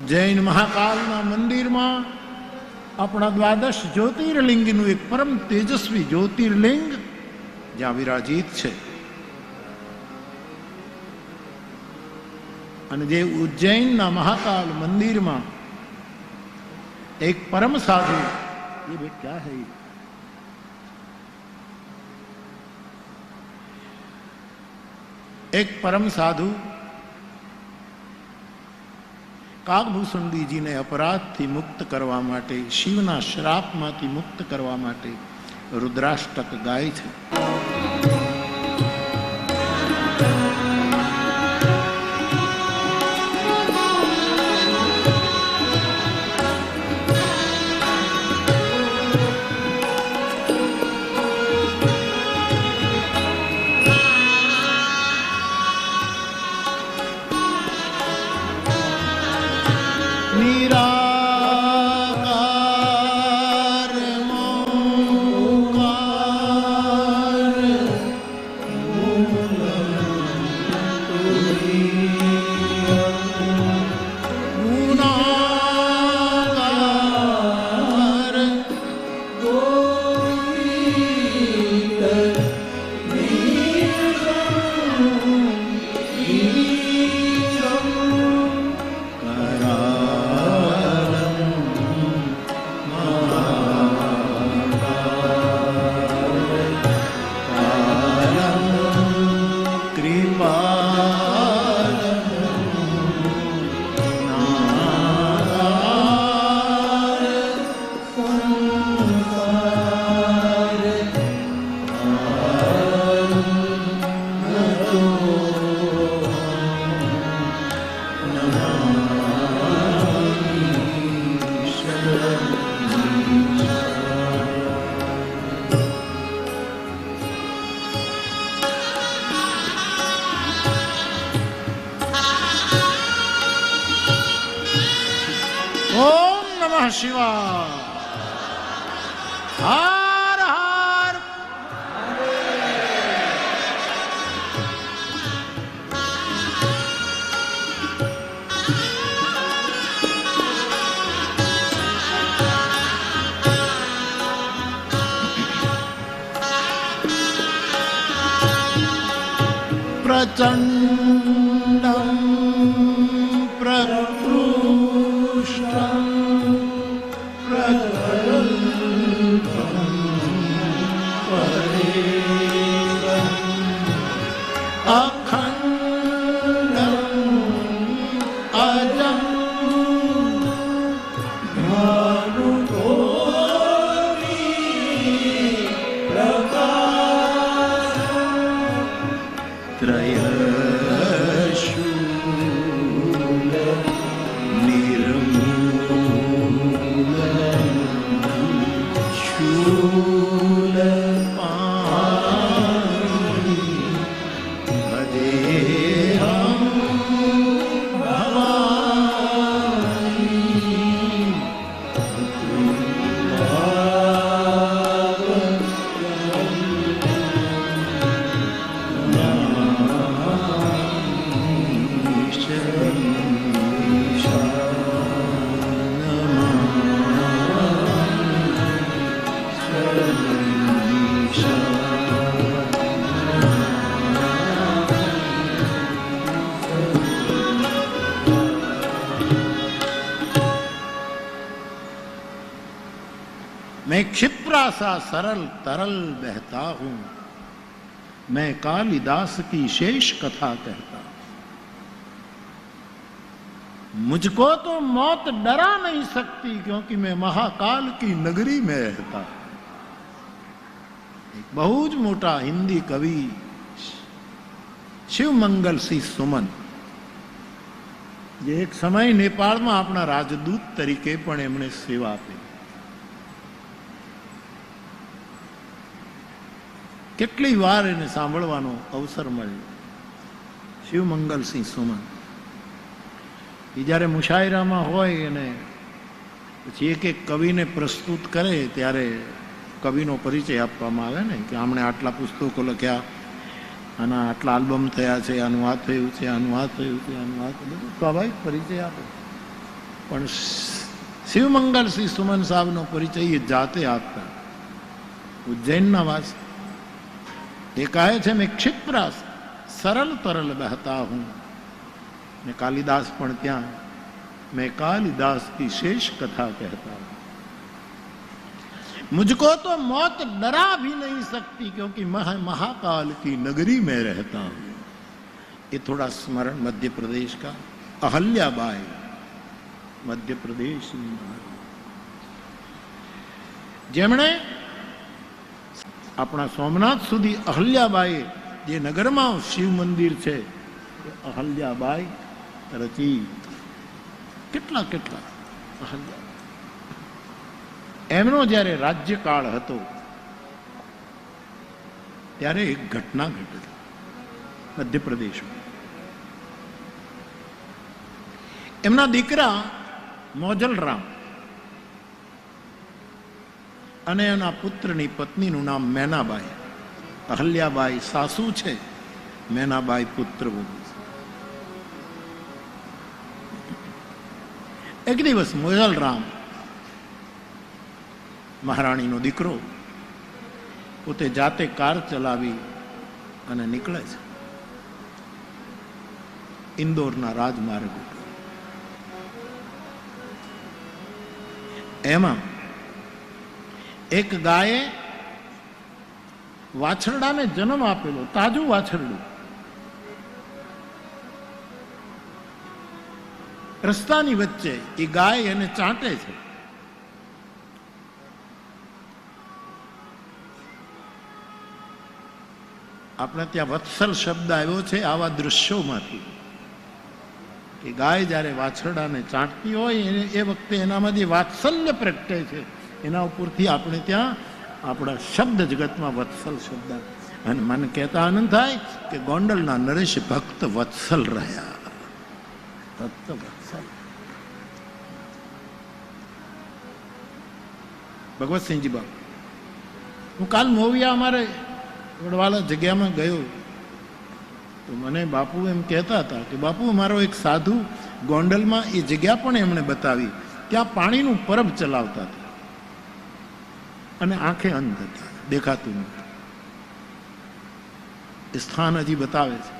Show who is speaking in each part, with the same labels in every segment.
Speaker 1: જૈન મહાકાલના મંદિરમાં આપણા દ્વાદશ જ્યોતિર્લિંગનું એક પરમ તેજસ્વી જ્યોતિર્લિંગ જ્યાં વિરાજિત છે. અને જે ઉજ્જૈનના મહાકાલ મંદિરમાં એક પરમ સાધુ, એ ભાઈ ક્યાં હૈ? એક પરમ સાધુ કાગભૂષણજીને અપરાધથી મુક્ત કરવા માટે શિવના શ્રાપમાંથી મુક્ત કરવા માટે રુદ્રાષ્ટક ગાય છે. सा सरल तरल बहता हूं मैं कालिदास की शेष कथा कहता हूं मुझको तो मौत डरा नहीं सकती क्योंकि मैं महाकाल की नगरी में रहता हूं એક બહુ જ મોટા હિન્દી કવિ શિવમંગલસિંહ સુમન જે એક સમય નેપાળમાં આપણા રાજદૂત તરીકે પણ એમણે સેવા આપી કેટલી વાર એને સાંભળવાનો અવસર મળ્યો? શિવમંગલસિંહ સુમન. એ જ્યારે મુશાયરામાં હોય અને પછી એક એક કવિને પ્રસ્તુત કરે, ત્યારે કવિનો પરિચય આપવામાં આવે ને, કે આમણે આટલા પુસ્તકો લખ્યા, આના આટલા આલ્બમ થયા છે, આનું આ થયું છે, આનું આ થયું છે, આનું આ બધું સ્વાભાવિક પરિચય આપે. પણ શિવમંગલસિંહ સુમન સાહેબનો પરિચય એ જાતે આપતા. ઉજ્જૈનના વાસ એ કહે છે મેં ક્ષિપ્રાસ સરળ તરલ બહતા હું ને કાલિદાસ પણ ત્યાં मैं कालिदास की शेष कथा कहता हूं मुझको तो मौत डरा भी नहीं सकती क्योंकि महा महाकाल की नगरी में रहता हूं ये थोड़ा स्मरण मध्य प्रदेश का अहल्याबाई मध्य प्रदेश જેમણે આપણા સોમનાથ સુધી અહલ્યાબાઈ જે નગરમાં શિવ મંદિર છે, એ અહલ્યાબાઈ રચી. કેટલા કેટલા અહલ્યા એમનો જ્યારે રાજ્યકાળ હતો, ત્યારે એક ઘટના ઘટી. મધ્યપ્રદેશમાં. એમના દીકરા મોજલરામ અને એના પુત્રની પત્નીનું નામ મેનાબાઈ. અહલ્યાબાઈ સાસુ છે, મેનાબાઈ પુત્ર એક દિવસ મોજલરામ મહારાણીનો દીકરો પોતે જાતે કાર ચલાવી અને નીકળે છે. ઇન્દોરના રાજમાર્ગ એમાં એક ગાયે વાછરડાને જન્મ આપેલો, તાજું વાછરડું. રસ્તાની વચ્ચે એ ગાય એને ચાંટે છે. આપણે ત્યાં વત્સલ શબ્દ આવ્યો છે આવા દૃશ્યોમાંથી કે ગાય જ્યારે વાછરડાને ચાંટતી હોય એ વખતે એનામાંથી વાત્સલ્ય પ્રગટે છે. એના ઉપરથી આપણે ત્યાં આપણા શબ્દ જગતમાં વત્સલ શબ્દ અને મને કહેતા આનંદ થાય કે ગોંડલના નરેશ ભક્ત વત્સલ રહ્યા. ભક્ત વત્સલ. ભગવતસિંહજી બાપુ, હું કાલ મોવિયા અમારે વડવાલા જગ્યામાં ગયો. તો મને બાપુ એમ કહેતા હતા કે બાપુ મારો એક સાધુ ગોંડલમાં એ જગ્યા પણ એમણે બતાવી. ત્યાં પાણીનું પરબ ચલાવતા હતા. અને આંખે અંધ હતા, દેખાતું નહોતું. એ સ્થાન હજી બતાવે છે.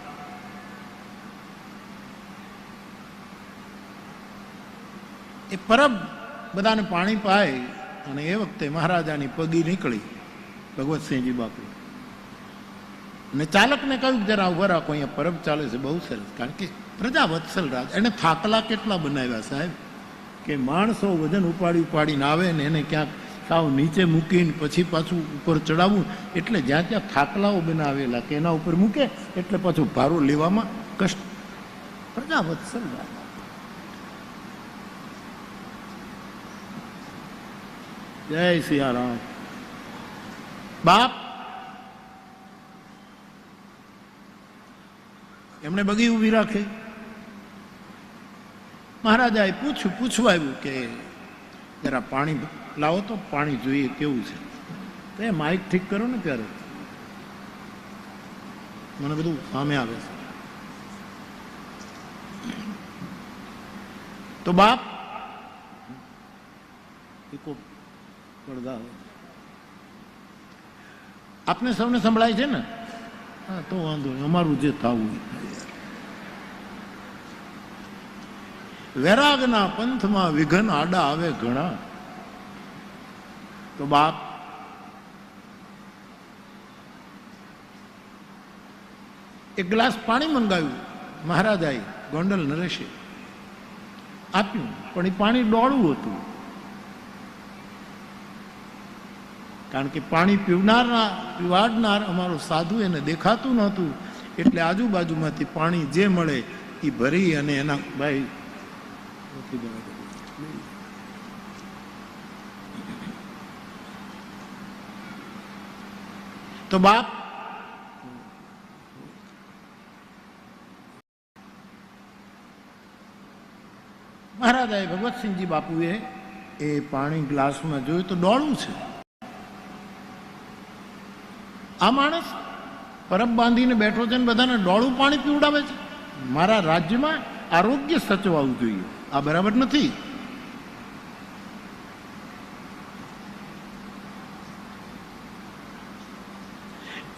Speaker 1: એ પરબ બધાને પાણી પાય અને એ વખતે મહારાજાની પગી નીકળી ભગવતસિંહજી બાપુ. ને ચાલકને કહ્યું જરા ઊભા રાખો, અહીંયા પરબ ચાલે છે, બહુ સરસ. કારણ કે પ્રજા વત્સલ રાજ, એને થાકલા કેટલા બનાવ્યા સાહેબ? કે માણસો વજન ઉપાડી ઉપાડીને આવે ને એને ક્યાંક સાવ નીચે મૂકીને પછી પાછું ઉપર ચડાવવું એટલે જ્યાં ત્યાં થાકલાઓ બનાવેલા કે એના ઉપર મૂકે, એટલે પાછું ભારો લેવામાં કષ્ટ. પ્રજાપત વત્સલ રાજ જય સિયારામ. બાપ. એમણે બગી ઊભી રાખે. મહારાજાએ પૂછ્યું આવ્યું કે જરા પાણી લાવો તો પાણી જોઈએ કેવું છે. તો એ માઇક ઠીક કરો ને ત્યારે. મને બધું સામે આવે છે. તો બાપ, એક પડદા આપને સૌને સંભળાય છે ને? હા, તો વાંધો નહીં. અમારું જે થવું વૈરાગના પંથમાં વિઘન આડા આવે ઘણા. તો બાપ એક ગ્લાસ પાણી મંગાવ્યું. મહારાજાએ ગોંડલ નરેશે આપ્યું, પણ એ પાણી ડોળું હતું. કારણ કે પાણી પીવનારના, પીવાડનાર અમારો સાધુ એને દેખાતું નહોતું. એટલે આજુબાજુમાંથી પાણી જે મળે એ ભરી અને એના ભાઈ નથી બરાબર. તો બાપ? મહારાજાએ ભગવતસિંહજી બાપુએ એ પાણી ગ્લાસમાં જોયું તો ડોળું છે. આ માણસ પરબ બાંધીને બેઠો છે ને બધાને ડોળું પાણી પીવડાવે છે. મારા રાજ્યમાં આરોગ્ય સચવાવું જોઈએ. આ બરાબર નથી.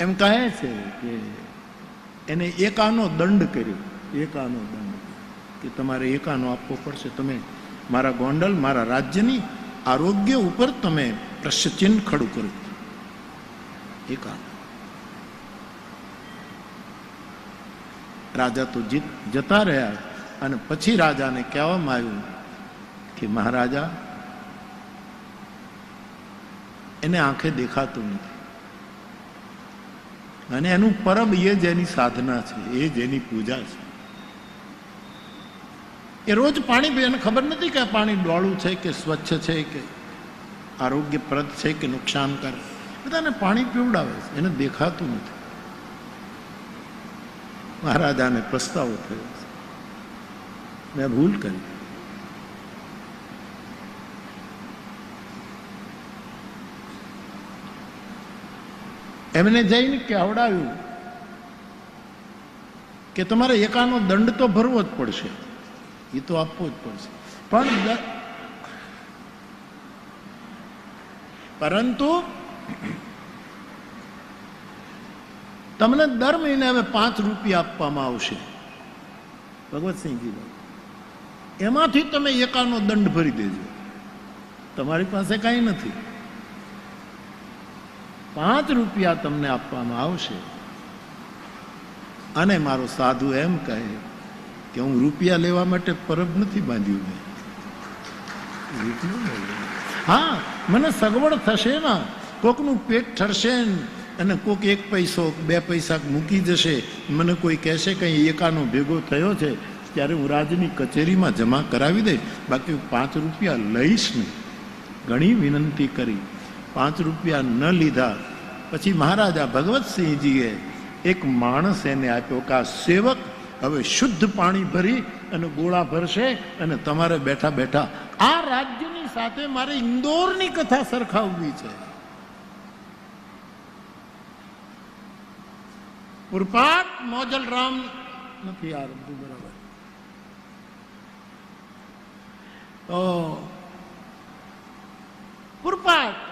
Speaker 1: એમ કહે છે કે એને એકાનો દંડ કર્યો. એકાનો દંડ. કે તમારે એકાનો આપવો પડશે. તમે મારા ગોંડલ, મારા રાજ્યની આરોગ્ય ઉપર તમે પ્રશ્નચિહ્ન ખડું કર્યું એકાનો. રાજા તો જીત જતા રહ્યા અને પછી રાજાને કહેવામાં આવ્યું કે મહારાજા, એને આંખે દેખાતું નથી. અને એનું પરબ એ જેની સાધના છે, એ જેની પૂજા છે. એ રોજ પાણી પીએ એને ખબર નથી કે આ પાણી ડોળું છે કે સ્વચ્છ છે કે આરોગ્યપ્રદ છે કે નુકસાન કરે બધાને પાણી પીવડાવે છે, એને દેખાતું નથી. મહારાજાને પ્રસ્તાવ થયો મેં ભૂલ કરી. એમને જઈને કહેવડાવ્યું કે તમારે એકાનો દંડ તો ભરવો જ પડશે. એ તો આપવો જ પડશે. પણ પરંતુ તમને દર મહિને હવે પાંચ રૂપિયા આપવામાં આવશે. ભગવતસિંહજી એમાંથી તમે એકાનો દંડ ભરી દેજો. તમારી પાસે કાંઈ નથી. પાંચ રૂપિયા તમને આપવામાં આવશે. અને મારો સાધુ એમ કહે કે હું રૂપિયા લેવા માટે પરબ નથી બાંધ્યું મેં. હા, મને સગવડ થશે ને. કોકનું પેટ ઠરશે અને કોક એક પૈસો, બે પૈસા મૂકી જશે. મને કોઈ કહેશે કંઈ એકાનો ભેગો થયો છે, ત્યારે હું રાજની કચેરીમાં જમા કરાવી દઈશ. બાકી પાંચ રૂપિયા લઈશ નહીં. ઘણી વિનંતી કરી. પાંચ રૂપિયા ન લીધા. પછી મહારાજા ભગવતસિંહજીએ એક માણસ એને આપ્યો કે આ સેવક, હવે શુદ્ધ પાણી ભરી અને ગોળા ભરશે અને તમારે બેઠા બેઠા આ રાજ્યની સાથે મારે ઇન્દોરની કથા સરખાવવી છે. ઉર્પાટ મોજલ રામ નથી આ રમતું બરાબર. તો પુરપાટ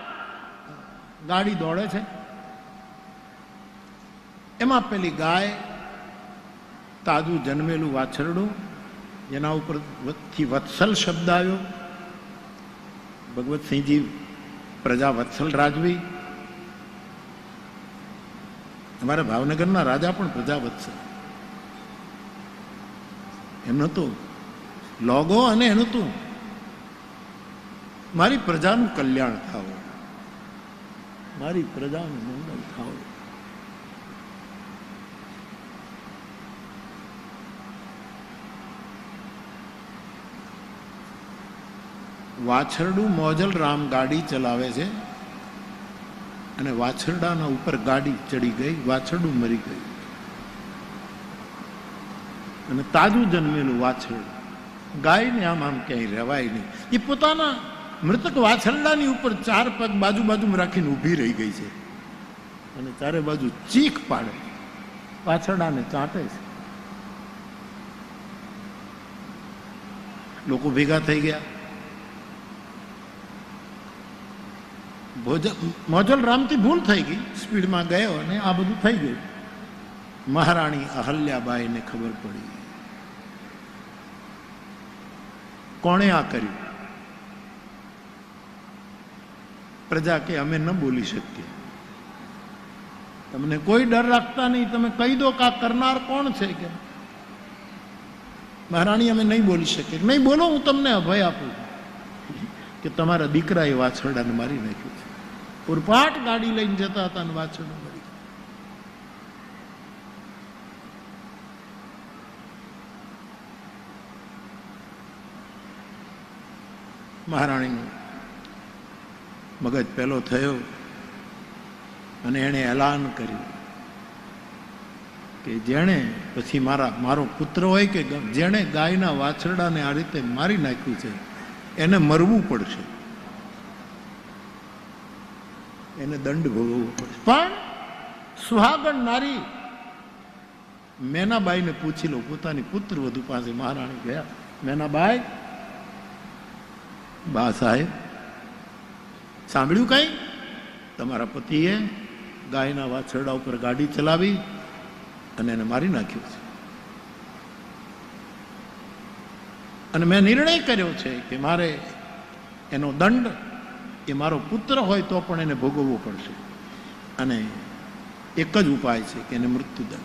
Speaker 1: ગાડી દોડે છે. એમાં પેલી ગાય તાજું જન્મેલું વાછરડું, એના ઉપરથી વત્સલ શબ્દ આવ્યો. ભગવતસિંહજી પ્રજા વત્સલ રાજવી. અમારા ભાવનગરના રાજા પણ પ્રજા વત્સલ. એમનું તો લોગો અને એનું તું. મારી પ્રજાનું કલ્યાણ થાવ મારી પ્રજાનું મંગળ થાવ વાછરડું મોજલ રામ ગાડી ચલાવે છે અને વાછરડાના ઉપર ગાડી ચડી ગઈ, વાછરડું મરી ગયું. અને તાજું જન્મેલું વાછરડું ગાયને આમ આમ ક્યાંય રહેવાય નહીં. એ પોતાના મૃતક વાછરડાની ઉપર ચાર પગ બાજુ બાજુમાં રાખીને ઊભી રહી ગઈ છે. અને ચારે બાજુ ચીખ પાડે વાછરડાને ચાંટે છે. લોકો ભેગા થઈ ગયા. મોજલ રામથી ભૂલ થઈ ગઈ. સ્પીડમાં ગયો અને આ બધું થઈ ગયું. મહારાણી અહલ્યાબાઈને ખબર પડી. કોણે આ કર્યું? પ્રજા કે અમે ન બોલી શકીએ. તમને કોઈ ડર રાખતા નહીં, તમે કહી દો કે આ કરનાર કોણ છે કે? મહારાણી, અમે નહીં બોલી શકીએ. નહીં બોલો, હું તમને અભય આપું. કે તમારા દીકરાએ વાછરડાને મારી નાખ્યું છે. પુરપાટ ગાડી લઈને જતા હતા અને વાછરડું મારી મહારાણીનું મગજ પેલો થયો અને એણે એલાન કર્યું કે જેણે, પછી મારા, મારો પુત્ર હોય કે જેણે ગાયના વાછરડાને આ રીતે મારી નાખ્યું છે, એને મરવું પડશે. એને દંડ ભોગવવો પડશે. પણ સુહાગણ નારી મેનાબાઈને પૂછી લો, પોતાની પુત્ર વધુ પાસે મહારાણી ગયા. મેનાબાઈ, બા સાહેબ સાંભળ્યું કંઈ? તમારા પતિએ ગાયના વાછરડા ઉપર ગાડી ચલાવી અને એને મારી નાખ્યો છે. અને મેં નિર્ણય કર્યો છે કે મારે એનો દંડ, એ મારો પુત્ર હોય તો પણ એને ભોગવવો પડશે. અને એક જ ઉપાય છે કે એને મૃત્યુદંડ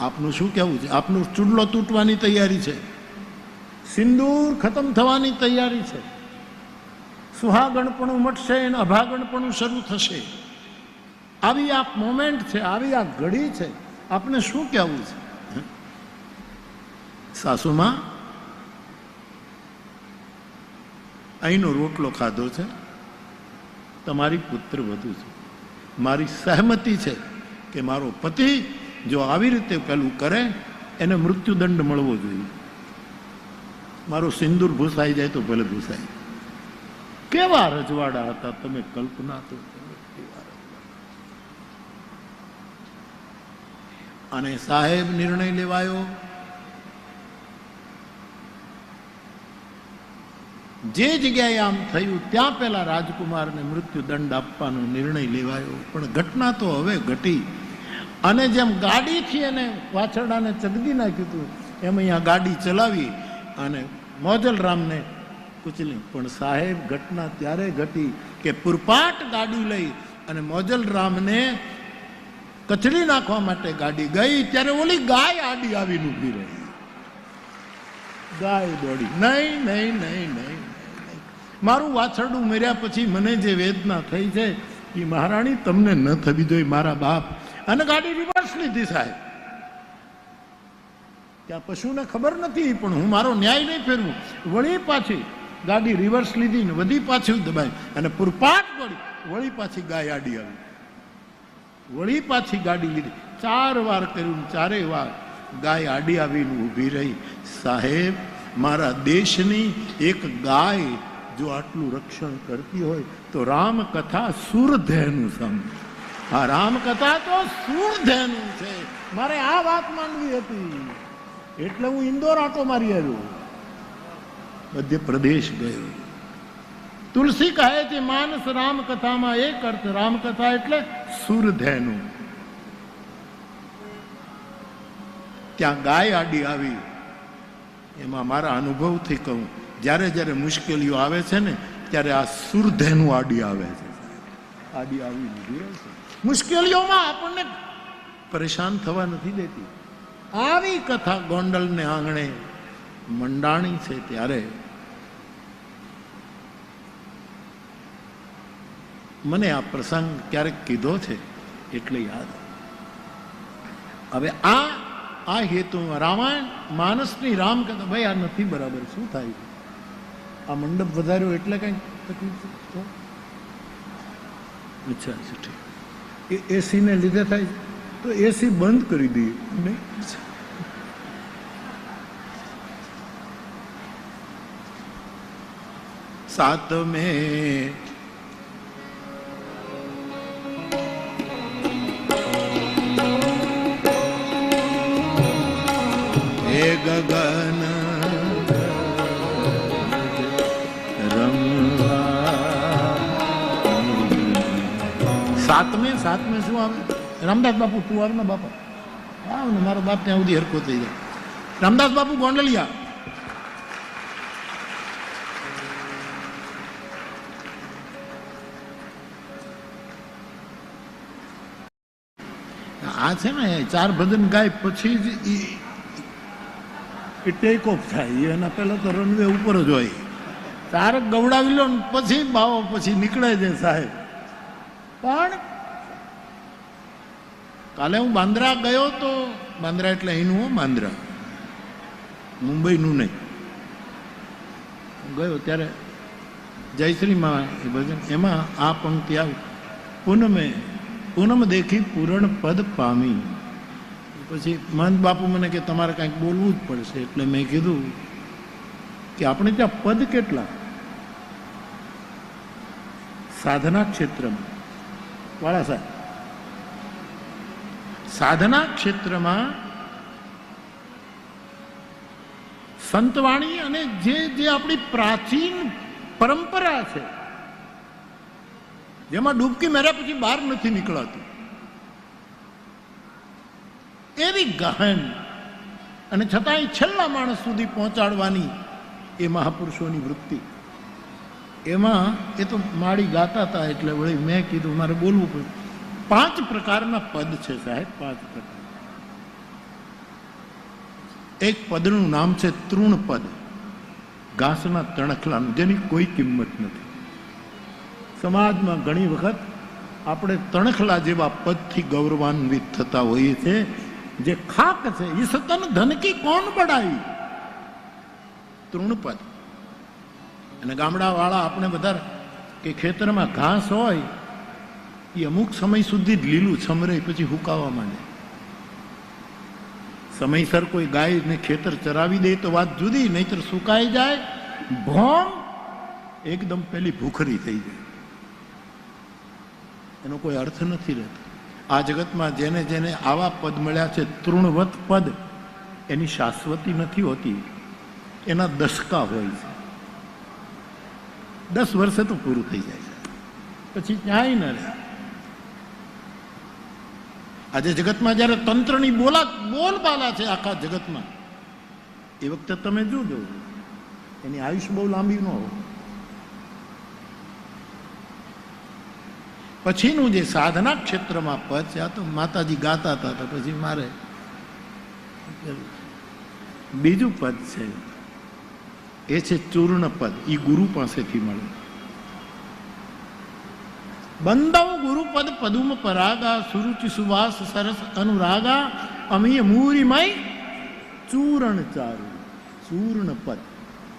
Speaker 1: આપનું શું કહેવું છે? આપનું ચૂડલો તૂટવાની તૈયારી છે? સિંદૂર ખતમ થવાની તૈયારી છે. સુહાગણપણું મટશે અને અભાગણપણું શરૂ થશે. આવી આ મોમેન્ટ છે, આવી આ ઘડી છે. આપણે શું કહેવું છે? સાસુમાં, અહીંનો રોટલો ખાધો છે. તમારી પુત્ર વધુ છે. મારી સહમતિ છે કે મારો પતિ જો આવી રીતે પેલું કરે, એને મૃત્યુદંડ મળવો જોઈએ. મારો સિંદૂર ભૂસાઈ જાય તો ભલે ભૂસાય. કેવા રજવાડા હતા તમે કલ્પના તો. અને સાહેબ નિર્ણય લેવાયો. જે જગ્યાએ આમ થયું, ત્યાં પેલા રાજકુમારને મૃત્યુદંડ આપવાનો નિર્ણય લેવાયો. પણ ઘટના તો હવે ઘટી. અને જેમ ગાડીથી એને વાછરડાને ચગદી નાખ્યું હતું, એમ અહીંયા ગાડી ચલાવી અને મોજલરામને કુચલી પણ સાહેબ, ઘટના ત્યારે ઘટી કે પુરપાટ ગાડી લઈ અને મોજલરામને કચડી નાખવા માટે ગાડી ગઈ, ત્યારે ઓલી ગાય આડી આવીને ઊભી રહી. ગાય દોડી, નહીં નહીં નહીં નહીં. મારું વાછરડું મર્યા પછી મને જે વેદના થઈ છે, એ મહારાણી તમને ન થવી જોઈએ, મારા બાપ. અને ગાડી રિવર્સ લીધી સાહેબ. ત્યાં પશુને ખબર નથી, પણ હું મારો ન્યાય નહીં ફેરવું. વળી પાછી ગાડી રિવર્સ લીધી ને વધી પાછી દબાઈ અને પુરપાટ પડી. વળી પાછી ગાય આડી આવી. વળી પાછી ગાડી લીધી. ચાર વાર કર્યું ચારે વાર ગાય આડી આવીને ઊભી રહી. સાહેબ, મારા દેશની એક ગાય જો આટલું રક્ષણ કરતી હોય તો રામકથા સુરધેનું સમ આ રામકથા તો સુરધેનું છે. મારે આ વાત માનવી હતી. એટલે હું ઇન્દોર આંટો મારી આવ્યો. મધ્યપ્રદેશ ગયો. તુલસી કહે છે, માનસ રામકથામાં એક અર્થ, રામકથા એટલે સુરધેનું. ત્યાં ગાય આડી આવી. એમાં મારા અનુભવથી કહું, જ્યારે જ્યારે મુશ્કેલીઓ આવે છે ને, ત્યારે આ સુરધેનું આડી આવે છે. આડી આવી મુશ્કેલીઓમાં આપણને પરેશાન થવા નથી દેતી. આવી કથા ગોંડલને આંગણે મંડાણી છે ત્યારે મને આ પ્રસંગ ક્યારેક કીધો છે એટલે યાદ હવે આ આ હેતુ રામાયણ માનસની રામ કથા, ભાઈ, આ નથી બરાબર, શું થાય આ મંડપ વધાર્યો એટલે કઈ તકલીફ? અચ્છા અચ્છા, ઠીક એ એસીને લીધે થાય? તો એસી બંધ કરી દઈએ. નહીં સાત મેં હે ગગન સાતમે સાતમે શું આવે રામદાસ બાપુ, તું આવ ને બાપા. આવ ને, મારો બાપ ત્યાં સુધી હરકો થઈ જાય. રામદાસ બાપુ, ગોંડલિયા. આ છે ને ચાર ભજન ગાય પછી જ એ ટેક ઓફ થાય. એના પહેલા તો રનવે ઉપર જ હોય. તારક ગવડાવી લો ને, પછી બાવો પછી નીકળે છે સાહેબ. પણ કાલે હું બાંદ્રા ગયો તો, બાંદ્રા એટલે અહીંનું હું બાંદ્રા. મુંબઈનું નહીં. ગયો ત્યારે જયશ્રીમાં એ ભજન. એમાં આ પંક્તિ આવી. પૂનમે, પૂનમ દેખી પૂરણ પદ પામી. પછી મહંત બાપુ મને કે તમારે કાંઈક બોલવું જ પડશે. એટલે મેં કીધું કે આપણે ત્યાં પદ કેટલા? સાધના ક્ષેત્રમાં. વાળા સાહેબ. સાધના ક્ષેત્રમાં સંતવાણી અને જે જે આપણી પ્રાચીન પરંપરા છે, જેમાં ડૂબકી મેળા પછી બહાર નથી નીકળાતું, એવી ગહન અને છતાંય છેલ્લા માણસ સુધી પહોંચાડવાની એ મહાપુરુષોની વૃત્તિ. એમાં એ તો માળી ગાતા હતા એટલે વળી મેં કીધું, મારે બોલવું પડ્યું. પાંચ પ્રકારના પદ છે સાહેબ, પાંચ પ્રકાર. એક પદનું નામ છે તૃણ પદ ઘાસના તણખલાનું, જેની કોઈ કિંમત નથી. સમાજમાં ઘણી વખત આપણે તણખલા જેવા પદથી ગૌરવાન્વિત થતા હોઈએ છીએ જે ખાક છે એ સતન ધનકી કોણ બડાઈ તૃણપદ. અને ગામડાવાળા આપણે બધા કે ખેતરમાં ઘાસ હોય એ અમુક સમય સુધી જ લીલું છમરે પછી હુકાવા માંડે. સમયસર કોઈ ગાયને ખેતર ચરાવી દે તો વાત જુદી, નહીતર સુકાઈ જાય ભોમ એકદમ પેલી ભૂખરી થઈ જાય. એનો કોઈ અર્થ નથી રહેતો. આ જગતમાં જેને જેને આવા પદ મળ્યા છે, તૃણવત પદ, એની શાશ્વતી નથી હોતી. એના દશકા હોય છે. દસ વર્ષે તો પૂરું થઈ જાય છે. પછી ક્યાંય ન રહે. આજે જગતમાં જ્યારે તંત્રની બોલા બોલબાલા છે આખા જગતમાં, એ વખતે તમે જોજો એની આયુષ બહુ લાંબી ન હોય. પછીનું જે સાધના ક્ષેત્રમાં પદ છે, આ તો માતાજી ગાતા હતા તો પછી મારે બીજું પદ છે, એ છે ચૂર્ણ પદ એ ગુરુ પાસેથી મળે. બંદવ ગુરુપદ પદુમ પરાગા, સુરુચિ સુવાસ સરસ અનુરાગા, અમીય મૂરીમય ચૂરણ ચારુ. ચૂર્ણ પદ.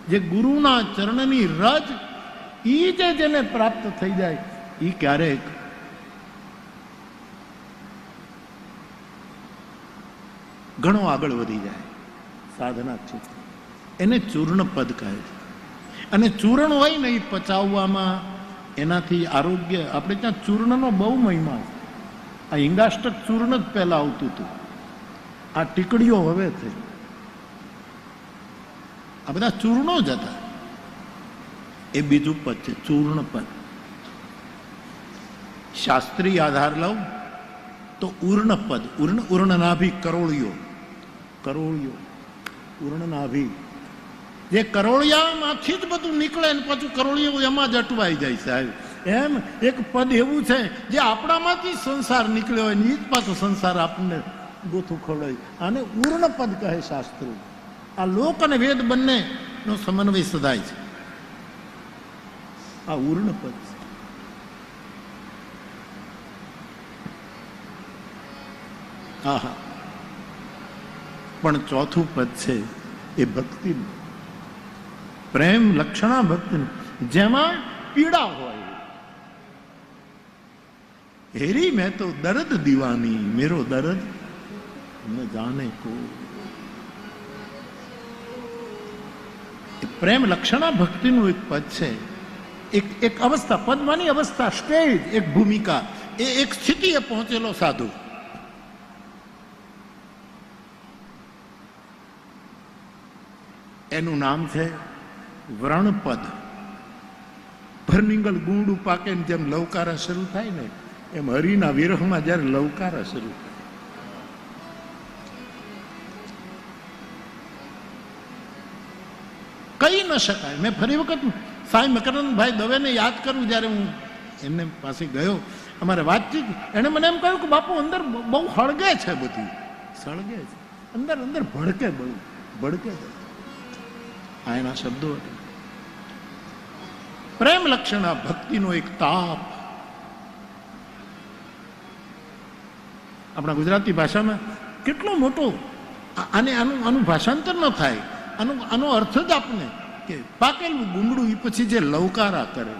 Speaker 1: જે ગુરુના ચરણની રજ ઈ જે જેને પ્રાપ્ત થઈ જાય, ઈ ક્યારેક ઘણો આગળ વધી જાય. સાધના ક્ષેત્ર એને ચૂર્ણ પદ કહે છે. અને ચૂર્ણ હોય ને એ પચાવવામાં એનાથી આરોગ્ય, આપણે ત્યાં ચૂર્ણનો બહુ મહિમા આ હિંગાષ્ટક ચૂર્ણ જ પહેલાં આવતું હતું. આ ટીકડીઓ હવે છે આ બધા ચૂર્ણો જ હતા. એ બીજું પદ છે, ચૂર્ણ પદ. શાસ્ત્રીય આધાર લઉં તો ઉર્ણ પદ, ઉર્ણ, ઉર્ણનાભી કરોળિયો કરોળિયો ઉર્ણ નાભી જે કરોળિયામાંથી જ બધું નીકળે ને પાછું કરોળિયું એમાં જ અટવાઈ જાય સાહેબ. એમ એક પદ એવું છે જે આપણામાંથી સંસાર નીકળ્યો હોય ને એ જ પાછો સંસાર આપણને ગોથું ખોડાય આને ઉર્ણ પદ કહે શાસ્ત્રો. આ લોક અને વેદ બંને નો સમન્વય સદાય છે. આ ઉર્ણ પદ છે. આહા. પણ ચોથું પદ છે એ ભક્તિનું. પ્રેમ લક્ષણા ભક્તિનું જેમાં પીડા હોય. હેરી મેં તો દર્દ દીવાની, મેરો દર્દ ન જાણે કો પ્રેમ લક્ષણા ભક્તિનું એક પદ છે. એક એક અવસ્થા, પદમાની અવસ્થા, સ્ટેજ, એક ભૂમિકા. એ એક સ્થિતિએ પહોંચેલો સાધુ. એનું નામ છે વ્રણપદ. ભરનિંગલ ગુંડું પાકે જેમ લવકારા શરૂ થાય ને, એમ હરિના વિરહમાં જ્યારે લવકારા શરૂ થાય. કહી ન શકાય. મેં ફરી વખત સાંઈ મકરંદભાઈ દવેને યાદ કરું જ્યારે હું એમને પાસે ગયો. અમારે વાતચીત, એણે મને એમ કહ્યું કે, બાપુ, અંદર બહુ હળગે છે બધું. સળગે છે. અંદર અંદર ભડકે બહુ, ભડકે છે આ શબ્દો હતા. પ્રેમ લક્ષણ આ ભક્તિનો એક તાપ. આપણા ગુજરાતી ભાષામાં કેટલો મોટો આને આનું આનું ભાષાંતર ન થાય. આનો આનો અર્થ જ આપને કે પાકેલું ગુંગળું એ પછી જે લવકારા કરે.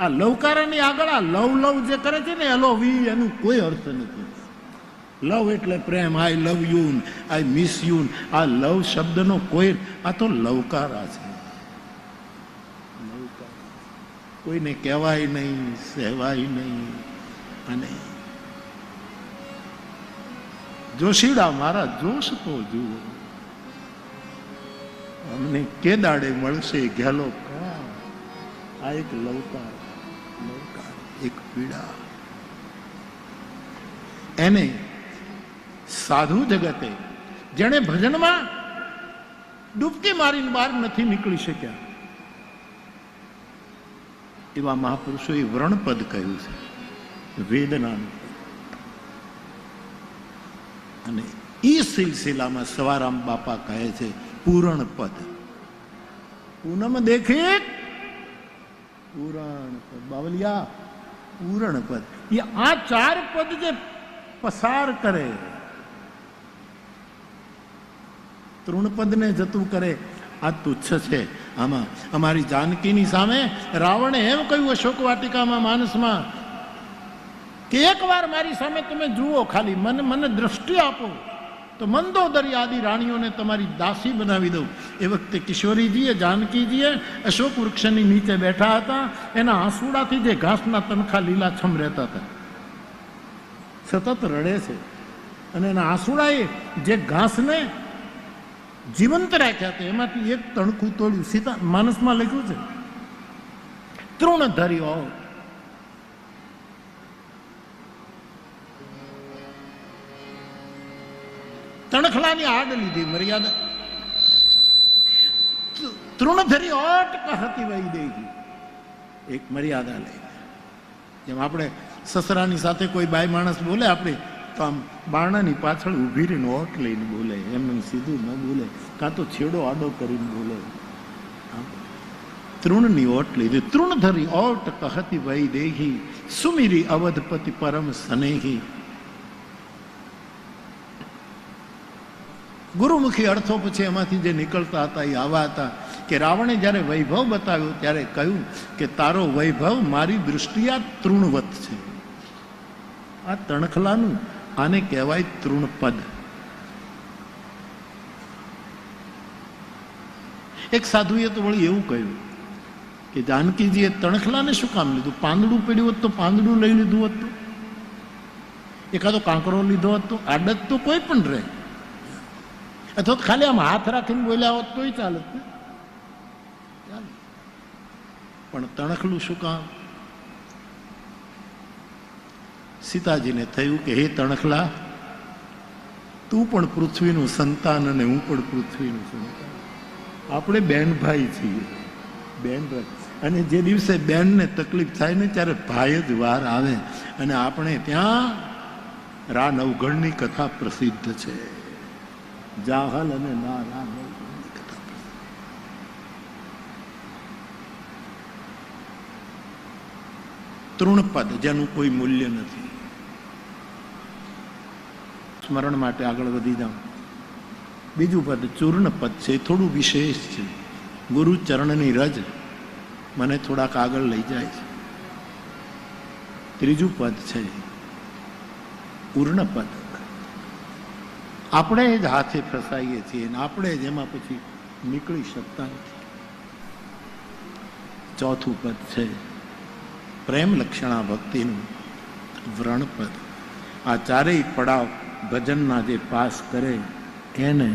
Speaker 1: આ લવકારાની આગળ આ લવ લવ જે કરે છે ને એલો વી એનું કોઈ અર્થ નથી. લવ એટલે પ્રેમ. I love you I miss you આ લવ શબ્દનો કોઈ, આ તો લવકારા છે. કોઈને કહેવાય નહીં, સહેવાય નહીં. અને જોશીડા મારા, જોશ તો જુઓ. અમને કે દાડે મળશે ઘેલો આ એક લવકાર લવકાર, એક પીડા. એને સાધુ જગતે, જેણે ભજનમાં ડૂબકી મારીને બહાર નથી નીકળી શક્યા. એવા મહાપુરુષોએ વ્રણપદ કહ્યું છે, વેદનાનું. અને એ સિલસિલામાં સવારામ બાપા કહે છે પૂરણ પદ પૂનમ દેખે પૂરણ પદ બાવલિયા પૂરણ પદ એ આ ચાર પદ જે પસાર કરે તૃણપદને જતું કરે, આ તુચ્છ છે. આમાં અમારી જાનકીની સામે રાવણે એમ કહ્યું અશોક વાટિકામાં માનસમાં, કે એકવાર મારી સામે તમે જુઓ ખાલી, મને મને દ્રષ્ટિ આપો, તો મંદોદરી આદિ રાણીઓને તમારી દાસી બનાવી દઉં. એ વખતે કિશોરીજીએ, જાનકીજીએ અશોક વૃક્ષની નીચે બેઠા હતા, એના આંસુડાથી જે ઘાસના તનખા લીલાછમ રહેતા હતા. સતત રડે છે. અને એના આંસુડાએ જે ઘાસને જીવંત રાખ્યા હતા. એમાંથી એક તણખું તોડ્યું. સીતા માનસમાં લખ્યું છે તૃણ ધર્યો તણખલાની આડ લીધી, મર્યાદા. તૃણધરી ઓટ કહતી વહી દેગી એક મર્યાદા લઈ જેમ આપણે સસરાની સાથે કોઈ બાઈ માણસ બોલે, આપણે તો આમ બારણાની પાછળ ઊભી રહીને ઓટ લઈને બોલે, એમને એમ સીધું ન બોલે, કાં તો છેડો આડો કરીને બોલે. તૃણની ઓટ લીધી. તૃણધરી ઓટ કહતી ભાઈ દેહી, સુમિરી અવધપતિ પરમ સ્નેહી. ગુરુમુખી અર્થો પછી એમાંથી જે નીકળતા હતા એ આવા હતા કે રાવણે જ્યારે વૈભવ બતાવ્યો ત્યારે કહ્યું કે તારો વૈભવ મારી દૃષ્ટિએ આ તૃણવત છે. આ તણખલાનું આને કહેવાય તૃણપદ. એક સાધુએ તો વળી એવું કહ્યું કે જાનકીજીએ તણખલાને શું કામ લીધું? પાંદડું પડ્યું હોત તો પાંદડું લઈ લીધું હોત એકાદો કાંકરો લીધો હોત આડત તો કોઈ પણ રહે. અથવા ખાલી આમ હાથ રાખીને બોલ્યા હોત તોય ચાલે. ચાલે. પણ તણખલું શું કામ? સીતાજીને થયું કે, હે તણખલા, તું પણ પૃથ્વીનું સંતાન અને હું પણ પૃથ્વીનું સંતાન. આપણે બેન ભાઈ છીએ ભાઈ અને જે દિવસે બેનને તકલીફ થાય ને, ત્યારે ભાઈ જ વાર આવે. અને આપણે ત્યાં રા નવગણની કથા પ્રસિદ્ધ છે. જાહલ અને ના રા કથા પ્રસિદ્ધ. તૃણપદ જેનું કોઈ મૂલ્ય નથી. સ્મરણ માટે આગળ વધી જાઉં બીજું પદ, ચૂર્ણ પદ છે, એ થોડું વિશેષ છે. ગુરુ ચરણની રજ મને થોડાક આગળ લઈ જાય છે. ત્રીજું પદ છે, પૂર્ણ પદ. આપણે જ હાથે ફસાઈએ છીએ અને આપણે જ એમાં પછી નીકળી શકતા નથી. ચોથું પદ છે પ્રેમ લક્ષણા ભક્તિનું વ્રણપદ. આ ચારેય પડાવ ભજનના જે પાસ કરે એને